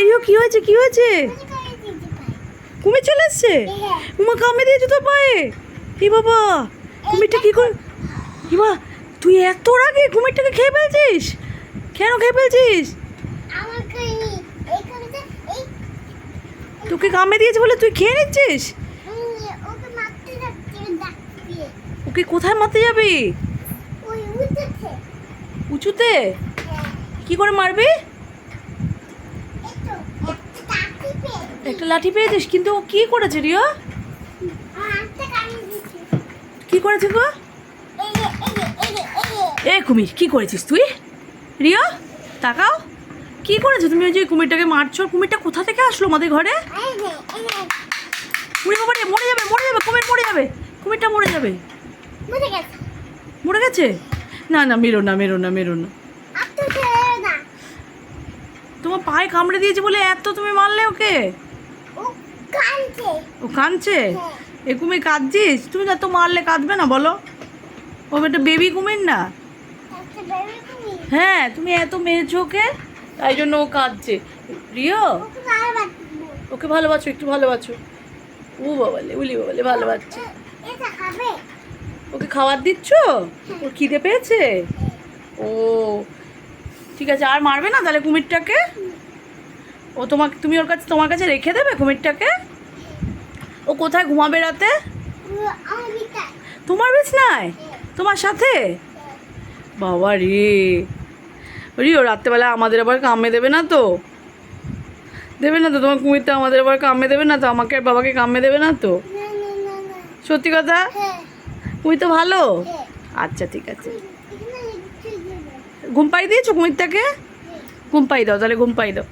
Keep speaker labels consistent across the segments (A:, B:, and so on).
A: এই কি হয়েছে কি হয়েছে? কুমির চলে এসছে? উমা কামড়ে দিয়েছে তোর পায়ে। এই বাবা কুমিরটা কি করে ইমা তুই এত আগে কুমিরটাকে খেয়ে ফেলছিস? কেন খেয়ে ফেলছিস? তোকে কামড়ে দিয়েছে বলে তুই খেয়ে নিচ্ছিস? ওকে কোথায় মারতে যাবি? উঁচুতে? কি করে মারবি? একটা লাঠি পেয়েছিস কিন্তু ও কি করেছে রিও কি করেছে গো? এ কুমির, কি করেছিস তুই? রিও তাকাও। কি করেছ? তুমি ওই যে কুমিরটাকে মারছো, কুমিরটা কোথা থেকে আসলো আমাদের ঘরে? উড়ে বাবা মরে যাবে মরে যাবে, কুমির মরে যাবে, কুমিরটা মরে যাবে। মরে গেছে? না না, মেরো না মেরো না মেরো না। তোমার পায়ে কামড়ে দিয়েছে বলে এত তুমি মারলে ওকে? ও কাঁদছে? এ কুমির কাঁদছিস? তুমি এত মারলে কাঁদবে না বলো। ও একটা বেবি কুমির না? হ্যাঁ তুমি এত মেরেছো ওকে তাই জন্য ও কাঁদছে। রিও ওকে ভালোবাসো। একটু ভালোবাসো। ও বাবালে উলি বাবালে ভালোবাসছে। ওকে খাবার দিচ্ছ? ওর খিদে পেয়েছে? ও ঠিক আছে আর মারবে না তাহলে কুমিরটাকে? ও তোমাকে, তুমি ওর কাছে, তোমার কাছে রেখে দেবে কুমিরটাকে ও কোথায় ঘুমাবে রাতে? তোমার বিছনায়? তোমার সাথে? বাবা রে। রিও রাত্রেবেলা আমাদের আবার কামে দেবে না তো? দেবে না তো, তোমার কুমিরটা আমাদের আবার কামে দেবে না তো? আমাকে বাবাকে কামে দেবে না তো? সত্যি কথা? কুমির তো ভালো? আচ্ছা ঠিক আছে। ঘুম পাই দিয়েছ কুমিরটাকে? ঘুম পাই দাও, তাহলে ঘুম পাই দাও।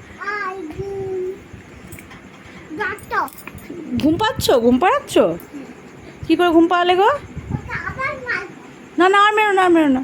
A: ঘুম পাচ্ছ? ঘুম পাড়াচ্ছ? কী করে ঘুম পাড়ালে গো? না না আর মেরো না আর মেরো না।